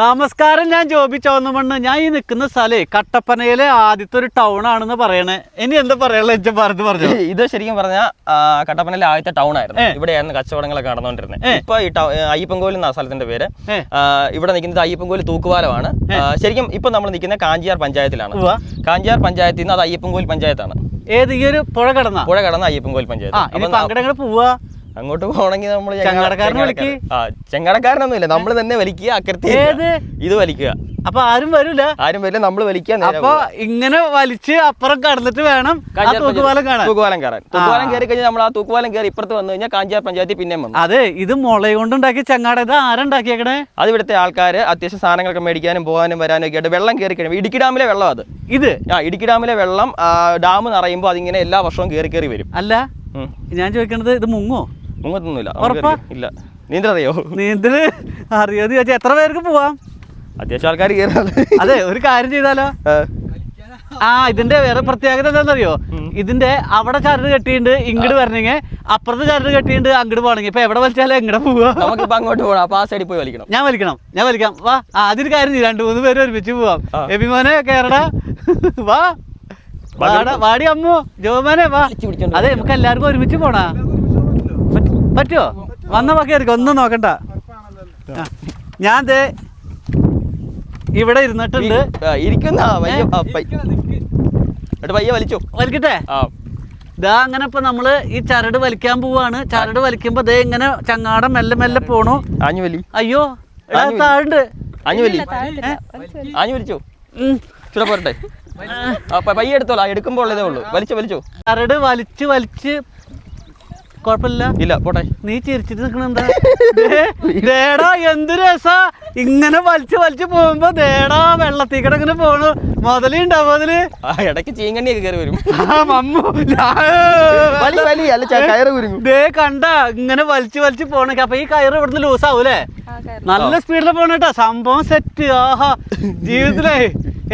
നമസ്കാരം ഞാൻ ജോബി ചോന്നമണ്ണ് ഞാൻ ഈ നിൽക്കുന്ന സ്ഥലേ കട്ടപ്പനയിലെ ആദ്യത്തെ ഒരു ടൗൺ ആണെന്ന് പറയണേ. ഇനി എന്താ പറയാനുള്ള എച്ച പറഞ്ഞു പറഞ്ഞു. ഇത് ശരിക്കും പറഞ്ഞാൽ കട്ടപ്പനയിലെ ആദ്യത്തെ ടൗൺ ആയിരുന്നു. ഇവിടെയായിരുന്നു കച്ചവടങ്ങളൊക്കെ നടന്നുകൊണ്ടിരുന്നത്. ഇപ്പൊ ഈ അയ്യപ്പൻകോവിൽ എന്ന സ്ഥലത്തിന്റെ പേര്? ഇവിടെ നിൽക്കുന്നത് അയ്യപ്പൻകോവിൽ തൂക്കുപാലമാണ്. ശരിക്കും ഇപ്പൊ നമ്മൾ നിൽക്കുന്ന കാഞ്ചിയാർ പഞ്ചായത്തിലാണ്. കാഞ്ചിയാർ പഞ്ചായത്തിൽ നിന്ന് അത് അയ്യപ്പൻകോവിൽ പഞ്ചായത്താണ്. ഏത് ഈ ഒരു പുഴ കടന്ന? പുഴ കടന്ന അയ്യപ്പൻകോവിൽ പഞ്ചായത്ത്. പോവാ? അങ്ങോട്ട് പോകണമെങ്കിൽ നമ്മൾ ചങ്ങാടക്കാരനെ വിളിക്ക്. ആ ചെങ്ങടക്കാരനൊന്നുമില്ല. നമ്മൾ തന്നെ വലിക്കുക അക്കരത്തി ഇത് വലിക്കുക. അപ്പൊ ആരും വരൂല? ആരും വരില്ല നമ്മൾ വലിക്കുക അപ്പൊ ഇങ്ങനെ വലിച്ച് അപ്പുറം കടന്നിട്ട് വേണം തൂക്കുപാലം കാണാൻ. തൂക്കുപാലം കയറാൻ. തൂക്കുപാലം കയറി കഴിഞ്ഞാൽ നമ്മൾ ആ തൂക്കുപാലം കയറി ഇപ്പുറത്ത് വന്നു കഴിഞ്ഞാൽ കാഞ്ചാർ പഞ്ചായത്തിൽ പിന്നെ വന്നു. അതെ ഇത് മുളയ കൊണ്ടുണ്ടാക്കിയ ചങ്ങാട ഇത് ആരുണ്ടാക്കിയേക്കണേ? അത് ഇവിടുത്തെ ആൾക്കാര് അത്യാവശ്യം സാധനങ്ങളൊക്കെ മേടിക്കാനും പോകാനും വരാനും ഒക്കെ ആയിട്ട് വെള്ളം കയറി കഴിയുമ്പോൾ ഇടുക്കി ഡാമിലെ വെള്ളം അത്. ഇത്? ആ ഇടുക്കി ഡാമിലെ വെള്ളം ഡാം നിറയുമ്പോൾ അതിങ്ങനെ എല്ലാ വർഷവും കയറി കയറി വരും. അല്ല ഞാൻ ചോദിക്കണത് ഇത് മുങ്ങോ? മുങ്ങത്തൊന്നുമില്ല ഉറപ്പാ? ഇല്ല. ഇല്ല. നീന്തലറിയോ നീന്തൽ അറിയാതെ ചോദിച്ചാൽ എത്ര പേർക്ക് പോവാം? അത്യാവശ്യം ആൾക്കാർ കയറാറ് അതെ ഒരു കാര്യം ചെയ്താലോ? ആ. ഇതിന്റെ വേറെ പ്രത്യേകത എന്താണെന്നറിയോ? ഇതിന്റെ അവിടെ ചരട് കെട്ടിയിട്ടുണ്ട് ഇങ്ങോട്ട് വരണെങ്കിൽ അപ്പുറത്ത് ചരട് കെട്ടിയിട്ടുണ്ട് അങ്ങോട്ട് പോകണമെങ്കിൽ ഇപ്പൊ എവിടെ വലിച്ചാലും എങ്ങടെ പോവാ? നമുക്കിപ്പോൾ അങ്ങോട്ട് പോകണം അപ്പോൾ ആ സൈഡിൽ പോയി വലിക്കണം. ഞാൻ വലിക്കണം. ഞാൻ വലിക്കാം. വാ ആ അതിന് കാര്യം ചെയ്യ്. രണ്ട് മൂന്ന് പേര് ഒരുമിച്ച് പോവാം. ആ. എബിമോനെ കേരള വാ. വാടാ വാടി അമ്മു. ജോമാനെ വാ. അതെ നമുക്ക് എല്ലാവർക്കും ഒരുമിച്ച് പോണാ. പറ്റുമോ വന്ന വാക്കി ആയിരിക്കും ഒന്നും നോക്കണ്ട. ഞാൻ ദേ ഇവിടെ ഇരുന്നിട്ടുണ്ട്. ഇരിക്കുന്ന പയ്യ പയ്യ വലിച്ചോ. വലിക്കട്ടെ? ദാ അങ്ങനെ ഇപ്പൊ നമ്മൾ ഈ ചരട് വലിക്കാൻ പോവാണ്. ചരട് വലിക്കുമ്പോ ദേ ഇങ്ങനെ ചങ്ങാടം മെല്ലെ മെല്ലെ പോണു. ആഞ്ഞുവലി അയ്യോ. താഴുണ്ട്. ആഞ്ഞുവലി ആഞ്ഞു വലിച്ചോ? ഉം. ചുട പോരട്ടെ. പയ്യെ എടുത്തോളാം. എടുക്കുമ്പോൾ ഉള്ളതേ ഉള്ളൂ. വലിച്ചു വലിച്ചു. ചരട് വലിച്ച് വലിച്ച് കുഴപ്പമില്ല. ഇല്ല പോട്ടെ. നീ ചിരിച്ചിട്ട് നിക്കണെന്താ? ദേടാ എന്ത് രസാ. ഇങ്ങനെ വലിച്ച് വലിച്ച് പോകുമ്പോ ദേടാ വെള്ളത്തിൽ കൂടെ ഇങ്ങനെ പോണു. മുതലുണ്ടോ മുതൽ? ആ ഇടയ്ക്ക് ചീങ്കണ്ണിയൊക്കെ കയറി വരും. ആ മമ്മു വലി വലി അല്ല ച- കയറ് കുരുങ്ങും. ദേ കണ്ട ഇങ്ങനെ വലിച്ച് വലിച്ച് പോണൊക്കെ. അപ്പൊ ഈ കയറ് ഇവിടുന്ന് ലൂസ് ആവൂലേ? നല്ല സ്പീഡിൽ പോണേട്ടാ. സംഭവം സെറ്റ് ആഹാ. ജീവിതത്തിലേ.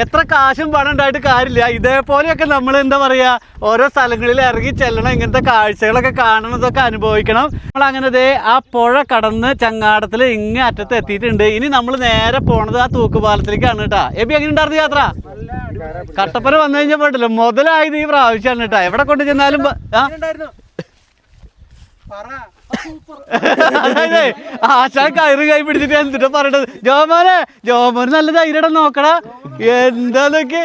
എത്ര കാശും പണം ഉണ്ടായിട്ട് കാര്യമില്ല. ഇതേപോലെയൊക്കെ നമ്മൾ എന്താ പറയാ ഓരോ സ്ഥലങ്ങളിൽ ഇറങ്ങി ചെല്ലണം ഇങ്ങനത്തെ കാഴ്ചകളൊക്കെ കാണണം ഇതൊക്കെ അനുഭവിക്കണം. നമ്മൾ അങ്ങനെ ദേ ആ പുഴ കടന്ന് ചങ്ങാടത്തിൽ ഇങ്ങ അറ്റത്ത് എത്തിയിട്ടുണ്ട്. ഇനി നമ്മൾ നേരെ പോണത് ആ തൂക്കുപാലത്തിലേക്കാണ് കേട്ടാ. എബി എങ്ങനെ ഉണ്ടായിരുന്നു യാത്ര? കട്ടപ്പന വന്നു കഴിഞ്ഞാൽ പോയിട്ടില്ല മുതലായത് ഈ പ്രാവശ്യമാണ് കേട്ടാ. എവിടെ കൊണ്ടു ചെന്നാലും അതായത് ആശാൻ കയറ് കൈ പിടിച്ചിട്ട് എന്നിട്ട് പറയണത് ജോമോനെ ജോമോന് നല്ല ധൈര്യം നോക്കടാ. എന്താന്നൊക്കെ?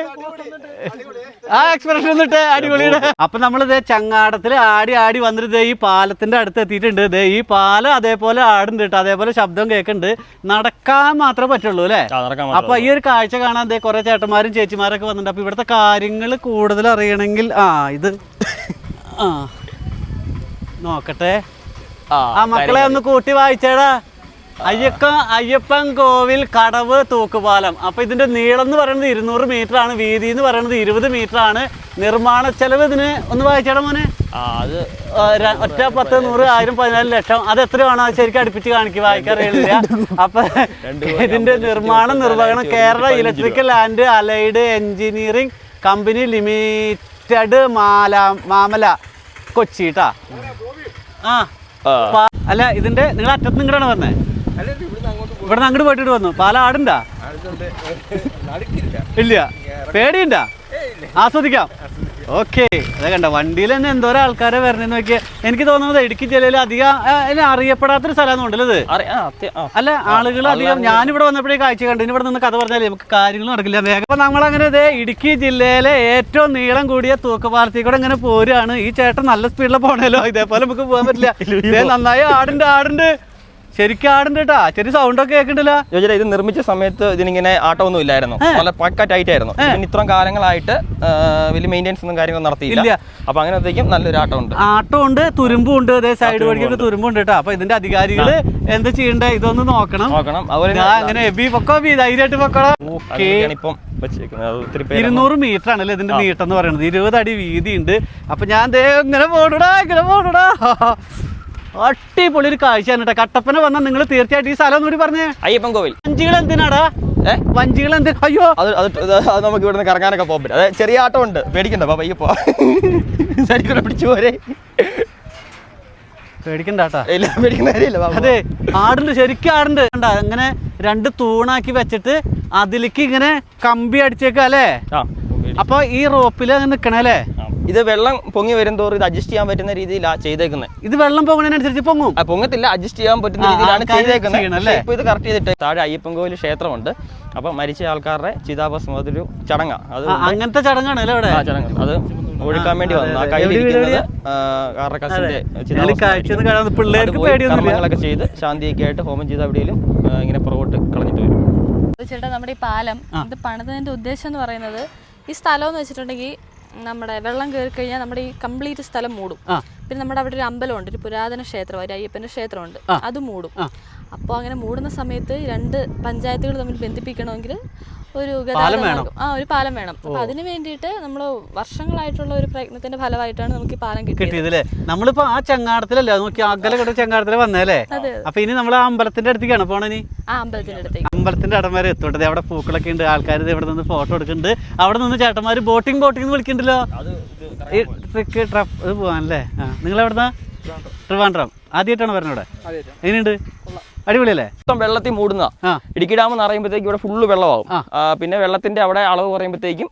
ആ എക്സ്പ്രഷൻ എന്നിട്ട് അടിപൊളിയുടെ അപ്പൊ നമ്മൾ ഇതേ ചങ്ങാടത്തിൽ ആടി ആടി വന്നിട്ട് ദേ ഈ പാലത്തിന്റെ അടുത്ത് എത്തിയിട്ടുണ്ട്. ദേ ഈ പാലം അതേപോലെ ആടുണ്ട് കേട്ടോ. അതേപോലെ ശബ്ദം കേൾക്കുന്നുണ്ട് നടക്കാൻ മാത്രമേ പറ്റുള്ളൂ അല്ലേ? അപ്പൊ ഈ ഒരു കാഴ്ച കാണാൻ ദേ കുറെ ചേട്ടന്മാരും ചേച്ചിമാരൊക്കെ വന്നിട്ടുണ്ട്. അപ്പൊ ഇവിടുത്തെ കാര്യങ്ങൾ കൂടുതൽ അറിയണമെങ്കിൽ ആ ഇത്. ആ. നോക്കട്ടെ. ആ മക്കളെ ഒന്ന് കൂട്ടി വായിച്ചേടാ. അയ്യപ്പ അയ്യപ്പൻ കോവിൽ കടവ് തൂക്കുപാലം. അപ്പൊ ഇതിന്റെ നീളം എന്ന് പറയുന്നത് ഇരുന്നൂറ് മീറ്റർ ആണ് വീതി എന്ന് പറയുന്നത് ഇരുപത് മീറ്റർ ആണ് നിർമ്മാണ ചെലവ് ഇതിന് ഒന്ന് വായിച്ചേടാ മോനെ. അത് ഒറ്റ പത്ത് നൂറ് ആയിരം പതിനാല് ലക്ഷം അത് എത്രയാണോ അത് ശരിക്കും അടുപ്പിച്ച് കാണിക്കുക വായിക്കാറിയില്ല അപ്പൊ ഇതിന്റെ നിർമ്മാണം നിർവഹണം Kerala electrical and allied engineering company limited Mala Mamala Kochi ട്ടാ. ആ. അല്ല ഇതിന്റെ നിങ്ങൾ അറ്റത്ത് നിങ്ങടാണ് വന്നേ? ഇവിടെ അങ്ങോട്ട് പോയിട്ട് വന്നു? പാല ആടുണ്ടാ? ഇല്ല. പേടിയുണ്ടാ? ആസ്വദിക്കാം. ഓക്കെ. അതെ കണ്ട വണ്ടിയിൽ തന്നെ എന്തോരം ആൾക്കാരെ വരണെന്ന് നോക്കിയാൽ എനിക്ക് തോന്നുന്നത് ഇടുക്കി ജില്ലയിൽ അധികം എന്നെ അറിയപ്പെടാത്തൊരു സ്ഥലമാണ് ഉണ്ടല്ലത്. അല്ല ആളുകൾ അധികം ഞാനിവിടെ വന്നപ്പോഴേ കാഴ്ച കണ്ടു. ഇനി ഇവിടെ നിന്ന് കഥ പറഞ്ഞാൽ നമുക്ക് കാര്യങ്ങൾ നടക്കില്ല. വേഗം അപ്പൊ നമ്മളങ്ങനെ ഇതേ ഇടുക്കി ജില്ലയിലെ ഏറ്റവും നീളം കൂടിയ തൂക്കുപാലത്തിൽ കൂടെ ഇങ്ങനെ പോരുകയാണ്. ഈ ചേട്ടൻ നല്ല സ്പീഡിൽ പോണല്ലോ ഇതേപോലെ നമുക്ക് പോകാൻ പറ്റില്ല. നന്നായി ആടുണ്ട് ആടുണ്ട്. ശരിക്കും ആടുണ്ട് കേട്ടാ ചെറിയ സൗണ്ട് ഒക്കെ കേൾക്കണ്ടല്ലോ? ഇത് നിർമ്മിച്ച സമയത്ത് ഇതിനിങ്ങനെ ആട്ടമൊന്നും ഇല്ലായിരുന്നു. നല്ല പക്ക ടൈറ്റ് ആയിരുന്നു പിന്നെ ഇത്രയും കാലങ്ങളായിട്ട് വലിയ മെയിന്റെനൻസ് ഒന്നും കാര്യങ്ങളും നടത്തിയില്ല. അപ്പൊ അങ്ങനത്തേക്കും നല്ലൊരു ആട്ടം ഉണ്ട് ആട്ടം ഉണ്ട് തുരുമ്പും ഉണ്ട് അതേ സൈഡ് വഴിക്ക് തുരുമ്പും ഉണ്ട് കേട്ടോ അപ്പൊ ഇതിന്റെ അധികാരികൾ എന്താ ചെയ്യണ്ടേ? ഇതൊന്ന് നോക്കണം. നോക്കണം. അതുപോലെ അങ്ങനെ എബി പൊക്കോ ധൈര്യമായിട്ട് പൊക്കോളാം ഓക്കേ. ഇപ്പം ഇരുന്നൂറ് മീറ്റർ ആണല്ലേ ഇതിന്റെ നീട്ടം എന്ന് പറയുന്നത്. ഇരുപത് അടി വീതി ഉണ്ട് അപ്പൊ ഞാൻ ഇങ്ങനെ പോണടാ ഇങ്ങനെ പോണുടാ. അടിപൊളി ഒരു കാഴ്ചയാണ് കേട്ടോ കട്ടപ്പന വന്നാൽ നിങ്ങൾ തീർച്ചയായിട്ടും ഈ സ്ഥലം ഒന്നുകൂടി പറഞ്ഞേ. അയ്യപ്പൻ കോവിൽ വഞ്ചികൾ എന്തിനാടാ വഞ്ചികൾ എന്തിനാ അയ്യോ അത് അത് നമുക്ക് ഇവിടുന്ന് കറങ്ങാനൊക്കെ പോകാൻ പറ്റും. അതെ ചെറിയ ആട്ടം ഉണ്ട് പേടിക്കണ്ട പാ പയ്യെ പോ. സരിക്കൂടെ പിടിച്ചു പോരെ. പേടിക്കണ്ടാട്ടാ. ഇല്ല പേടിക്കുന്ന കാര്യമില്ല അതെ ആടുണ്ട് ശരിക്കും ആടുണ്ട്. കണ്ടാ അങ്ങനെ രണ്ട് തൂണാക്കി വെച്ചിട്ട് അതിലേക്ക് ഇങ്ങനെ കമ്പി അടിച്ചേക്കാം അല്ലേ? അപ്പൊ ഈ റോപ്പിൽ അങ്ങനെ നിക്കണേ അല്ലേ? ആ. ഇത് വെള്ളം പൊങ്ങി വരും തോറും ഇത് അഡ്ജസ്റ്റ് ചെയ്യാൻ പറ്റുന്ന രീതിയിലാണ് ചെയ്തേക്കുന്നത് ഇത് വെള്ളം പോകുന്നതിനനുസരിച്ച് പൊങ്ങും. ആ, പൊങ്ങത്തില്ല അഡ്ജസ്റ്റ് ചെയ്യാൻ പറ്റുന്ന ആ, രീതിയിലാണ് ആൾക്കാര് ചെയ്തേക്കുന്നത് ചെയ്യണം അല്ലേ? പക്ഷേ ഇപ്പൊ ഇത് കറക്റ്റ് ചെയ്തിട്ട് താഴെ അയ്യപ്പൻ കോവിൽ ക്ഷേത്രമുണ്ട്. അപ്പൊ മരിച്ച ആൾക്കാരുടെ ചിതാഭസ്മ അതൊരു ചടങ്ങാണ് അത് ആ, അങ്ങനത്തെ ചടങ്ങാണ് അല്ലേ ഇവിടെ ആ ചടങ്ങ്. അത് ഒഴുക്കാൻ വേണ്ടി വന്നു. ആ അതെ. കയ്യിൽ എവിടെ, ഇരിക്കുന്നത് എവിടെയാ? കസിന്റെ ഞങ്ങൾ കാഴ്ച ഒന്നും കാണാതെ പിള്ളേർക്ക് പേടിയൊന്നുമില്ല. കർമ്മങ്ങളൊക്കെ ചെയ്ത് ശാന്തിയൊക്കെ ആയിട്ട് ഹോമം ചെയ്ത് അവിടെയും ഇങ്ങനെ പുറകോട്ട് കളഞ്ഞിട്ട് വരും. ചേട്ടാ നമ്മുടെ ഈ പാലം ഇത് പണിതതിന്റെ ഉദ്ദേശം എന്ന് പറയുന്നത് ഈ സ്ഥലം എന്ന് വെച്ചിട്ടുണ്ടെങ്കിൽ നമ്മുടെ വെള്ളം കയറി കഴിഞ്ഞാൽ നമ്മുടെ ഈ കംപ്ലീറ്റ് സ്ഥലം മൂടും. പിന്നെ നമ്മുടെ അവിടെ ഒരു അമ്പലമുണ്ട് ഒരു പുരാതന ക്ഷേത്രം ഒരു അയ്യപ്പന്റെ ക്ഷേത്രമുണ്ട്. അത് മൂടും. അപ്പോൾ അങ്ങനെ മൂടുന്ന സമയത്ത് രണ്ട് പഞ്ചായത്തുകൾ തമ്മിൽ ബന്ധിപ്പിക്കണമെങ്കിൽ ഒരു ഗതാഗതം വേണം. ആ ഒരു പാലം വേണം. അപ്പൊ അതിനു വേണ്ടിയിട്ട് നമ്മൾ വർഷങ്ങളായിട്ടുള്ള ഒരു പ്രയത്നത്തിന്റെ ഫലമായിട്ടാണ് നമുക്ക് ഈ പാലം കിട്ടിയത്. നമ്മളിപ്പോ ആ ചങ്ങാടത്തിലല്ലേ? നോക്കി അകലെ കിട്ടുന്ന ചങ്ങാടത്തിൽ വന്നല്ലേ അപ്പൊ ഇനി നമ്മൾ ആ അമ്പലത്തിന്റെ അടുത്തേക്കാണ് പോണേ ആ അമ്പലത്തിന്റെ അടുത്തേക്ക്. അമ്പലത്തിന്റെ അടം വരെ എത്തോട്ടെ അവിടെ പൂക്കളൊക്കെ ഉണ്ട്. ആൾക്കാർ ഇവിടെ നിന്ന് ഫോട്ടോ എടുക്കുന്നുണ്ട്. അവിടെ നിന്ന് ചേട്ടന്മാർ ബോട്ടിംഗ് ബോട്ടിംഗ് എന്ന് വിളിക്കണ്ടല്ലോ ഈ ട്രിക്ക് ട്രപ്പ് ഇത് പോകാനല്ലേ ആ നിങ്ങൾ എവിടുന്ന ട്രിവാൻഡ്രം. ആദ്യമായിട്ടാണ് പറഞ്ഞത് ഇവിടെ? എങ്ങനെയുണ്ട്? അടിപൊളിയല്ലേ? മൊത്തം വെള്ളത്തിൽ മൂടുന്ന ഇടുക്കി ഡാം എന്ന് പറയുമ്പോഴത്തേക്കും ഇവിടെ ഫുള്ള് വെള്ളമാവും. ആ, പിന്നെ വെള്ളത്തിന്റെ അവിടെ അളവ് പറയുമ്പോഴത്തേക്കും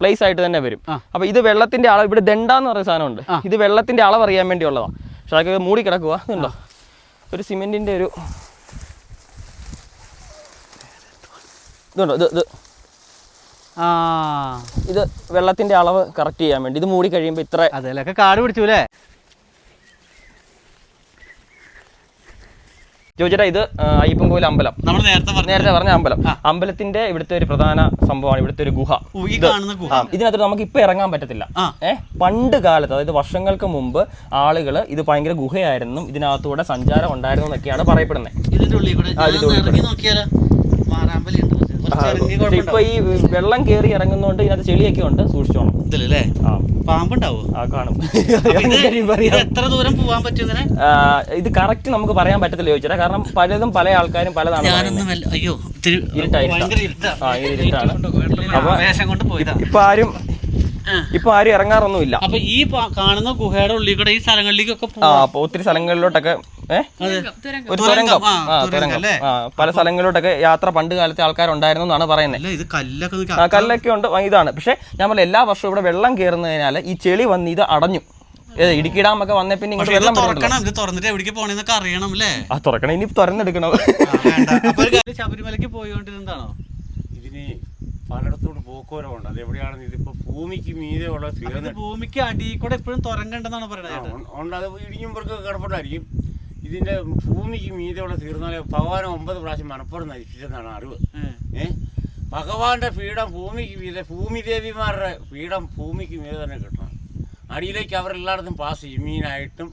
പ്ലേസ് ആയിട്ട് തന്നെ വരും. അപ്പൊ ഇത് വെള്ളത്തിന്റെ അളവ് ഇവിടെ ദണ്ട എന്ന് പറയുന്ന സാധനമുണ്ട്. ഇത് വെള്ളത്തിന്റെ അളവ് അറിയാൻ വേണ്ടിയുള്ളതാണ് പക്ഷെ അതൊക്കെ മൂടി കിടക്കുക ഒരു സിമെന്റിന്റെ ഒരു ഇതുണ്ടോ ഇത് ഇത്. ആ. ഇത് വെള്ളത്തിന്റെ അളവ് കറക്റ്റ് ചെയ്യാൻ വേണ്ടി. ഇത് മൂടി കഴിയുമ്പോൾ ഇത്ര അതിലൊക്കെ കാട് പിടിച്ചു അല്ലേ ചോദിച്ചാ ഇത് ആ, അയ്യപ്പൻ കോവിൽ അമ്പലം. നമ്മൾ നേരത്തെ നേരത്തെ പറഞ്ഞ അമ്പലം. അമ്പലത്തിന്റെ ഇവിടുത്തെ ഒരു പ്രധാന സംഭവമാണ് ഇവിടുത്തെ ഒരു ഗുഹ. ഇത് ഇതിനകത്ത് നമുക്ക് ഇപ്പൊ ഇറങ്ങാൻ പറ്റത്തില്ല. ഏഹ് പണ്ട് കാലത്ത് അതായത് വർഷങ്ങൾക്ക് മുമ്പ് ആളുകൾ ഇത് ഭയങ്കര ഗുഹയായിരുന്നു. ഇതിനകത്തൂടെ സഞ്ചാരം ഉണ്ടായിരുന്നു എന്നൊക്കെയാണ് പറയപ്പെടുന്നത്. പക്ഷെ ഇപ്പൊ ഈ വെള്ളം കയറി ഇറങ്ങുന്നോണ്ട് ഇതിനകത്ത് ചെളിയൊക്കെ ഉണ്ട് സൂക്ഷിച്ചോണം. ഇതിലല്ലേ ആ. പാമ്പുണ്ടാവോ? ആ കാണും. എത്ര ദൂരം പോവാൻ പറ്റും ഇത് കറക്റ്റ് നമുക്ക് പറയാൻ പറ്റത്തില്ല ചോദിച്ചാൽ കാരണം പലതും പല ആൾക്കാരും പലതാണ് അയ്യോ ഇരുട്ടാണ്. അപ്പൊ ഇപ്പൊ ആരും. ഇപ്പൊ ആരും ഇറങ്ങാറൊന്നുമില്ല. അപ്പൊ ഈ കാണുന്ന ഗുഹയുടെ ഉള്ളിൽ കൂടെ ഈ സ്ഥലങ്ങളിലേക്കൊക്കെ ആ അപ്പൊ ഒത്തിരി സ്ഥലങ്ങളിലോട്ടൊക്കെ. ഒരു തുരങ്കം, തുരങ്കം. ആ, തുരങ്കം പല സ്ഥലങ്ങളിലോട്ടൊക്കെ യാത്ര പണ്ട് കാലത്തെ ആൾക്കാരുണ്ടായിരുന്നു എന്നാണ് പറയുന്നത് അല്ല ഇത് കല്ലൊക്കെ ആ കല്ലൊക്കെ ഉണ്ട്. ഇതാണ്. പക്ഷെ ഞാൻ പറഞ്ഞ എല്ലാ വർഷവും ഇവിടെ വെള്ളം കയറുന്നതിനാൽ ഈ ചെളി വന്ന് ഇത് അടഞ്ഞു. ഇടുക്കി ഡാം ഒക്കെ വന്നേ പിന്നെ ഇങ്ങോട്ട് വെള്ളം തുറക്കണം. ഇത് തുറന്നിട്ട് എവിടേക്ക് പോണേന്നൊക്കെ അറിയണം അല്ലേ? ആ തുറക്കണം. ഇനി തുറന്നെടുക്കണം. ശബരിമലക്ക് ഇതിന് പലയിടത്തോട് പോക്കുവരവുണ്ട് അത് എവിടെയാണെന്ന് ഇതിപ്പോ ഭൂമിക്ക് മീതെ ഉള്ള ഭൂമിക്ക് അടിയിൽ കൂടെ എപ്പോഴും തുറങ്കണ്ടെന്നാണ് പറയുന്നത്. ഉണ്ട്. അത് കിടപ്പുണ്ടായിരിക്കും. ഇതിന്റെ ഭൂമിക്ക് മീതെയുള്ള തീർന്നാലെ ഭഗവാൻ ഒമ്പത് പ്രാവശ്യം മണപ്പുറം നശിപ്പിച്ചെന്നാണ് അറിവ്. ഏ. ഏ? ഭഗവാന്റെ പീഠം ഭൂമിക്ക് മീതെ ഭൂമി ദേവിമാരുടെ പീഠം ഭൂമിക്ക് മീതെ തന്നെ കിട്ടണം. അടിയിലേക്ക് അവരെല്ലായിടത്തും പാസ് ചെയ്യും. മീനായിട്ടും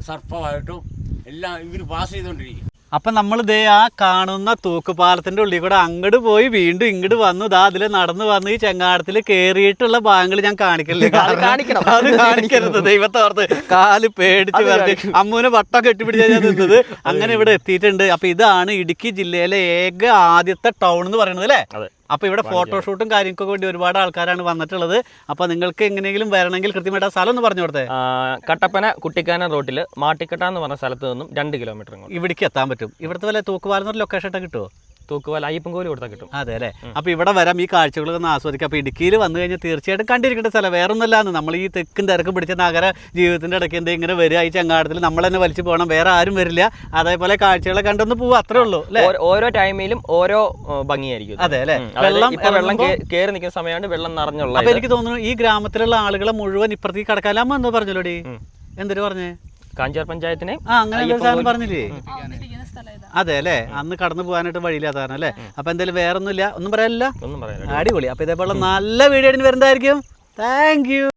സർപ്പമായിട്ടും എല്ലാം ഇവർ പാസ് ചെയ്തുകൊണ്ടിരിക്കും. അപ്പൊ നമ്മൾ ദേ ആ കാണുന്ന തൂക്കുപാലത്തിന്റെ ഉള്ളിൽ കൂടെ അങ്ങോട്ട് പോയി വീണ്ടും ഇങ്ങോട്ട് വന്നു. ദാ അതിൽ നടന്നു വന്ന് ഈ ചെങ്ങാടത്തിൽ കേറിയിട്ടുള്ള ഭാഗങ്ങൾ ഞാൻ കാണിക്കല്ലേ അത് കാണിക്കരുത്. ദൈവത്തോർത്ത് കാൽ പേടിച്ച് വെറുതെ അമ്മൂനെ വട്ടം കെട്ടിപ്പിടിച്ചാൽ ഞാൻ നിന്നത്. അങ്ങനെ ഇവിടെ എത്തിയിട്ടുണ്ട്. അപ്പൊ ഇതാണ് ഇടുക്കി ജില്ലയിലെ ഏക ആദ്യത്തെ ടൗൺ എന്ന് പറയുന്നത് അല്ലേ? അതെ അപ്പൊ ഇവിടെ ഫോട്ടോഷൂട്ടും കാര്യങ്ങൾക്കൊക്കെ വേണ്ടി ഒരുപാട് ആൾക്കാരാണ് വന്നിട്ടുള്ളത്. അപ്പൊ നിങ്ങൾക്ക് എങ്ങനെയെങ്കിലും വരണമെങ്കിൽ കൃത്യമായിട്ട് ആ സ്ഥലം ഒന്ന് പറഞ്ഞു കൊടുത്തേ. കട്ടപ്പന കുട്ടിക്കാന റോട്ടിൽ മാട്ടിക്കട്ട എന്ന് പറഞ്ഞ സ്ഥലത്ത് നിന്നും രണ്ട് കിലോമീറ്റർ ഇവിടേക്ക് എത്താൻ പറ്റും. ഇവിടുത്തെ വല്ല തൂക്കുപാലം ലൊക്കേഷൻ ഒക്കെ കിട്ടുമോ തൂക്കുവാല അയ്യപ്പൻ കോലി കൊടുത്താൽ കിട്ടും. അതെ അല്ലേ? അപ്പൊ ഇവിടെ വരാം ഈ കാഴ്ചകളൊക്കെ ഒന്ന് ആസ്വദിക്കാം. അപ്പൊ ഇടുക്കിയിൽ വന്നു കഴിഞ്ഞാൽ തീർച്ചയായിട്ടും കണ്ടിരിക്കേണ്ട സ്ഥലം. വേറെ ഒന്നുമല്ലാന്ന് നമ്മൾ ഈ തെക്കും തിരക്കും പിടിച്ച നഗര ജീവിതത്തിന്റെ ഇടയ്ക്ക് എന്തെങ്കിലും ഇങ്ങനെ വരിക ഈ ചങ്ങാടത്തിൽ നമ്മൾ തന്നെ വലിച്ചു പോകണം. വേറെ ആരും വരില്ല. അതേപോലെ കാഴ്ചകളെ കണ്ടൊന്ന് പോവാ. അത്രേ ഉള്ളൂ അല്ലേ? ഓരോ- ടൈമിലും ഓരോ ഭംഗിയായിരിക്കും. അതെ അല്ലേ? വെള്ളം ഇപ്പൊ വെള്ളം കയറി നിൽക്കുന്ന സമയമാണ് വെള്ളം നിറഞ്ഞുള്ള അപ്പൊ. എനിക്ക് തോന്നുന്നു ഈ ഗ്രാമത്തിലുള്ള ആളുകളെ മുഴുവൻ ഇപ്പുറത്തേക്ക് കടക്കാലാമ അമ്മ എന്തോ പറഞ്ഞല്ലോടി. എന്തൊരു പറഞ്ഞേ? കാഞ്ചാർ പഞ്ചായത്തിനെ ആ അങ്ങനെ പറഞ്ഞില്ലേ? അതെ അല്ലേ അന്ന് കടന്നു പോകാനായിട്ട് വഴിയില്ലാത്ത കാരണം അല്ലേ? അപ്പൊ എന്തായാലും വേറെ ഒന്നുമില്ല ഒന്നും പറയാനില്ല ഒന്നും പറയാനില്ല അടിപൊളി. അപ്പൊ ഇതേപോലെ നല്ല വീഡിയോ വരുന്നതായിരിക്കും. Thank you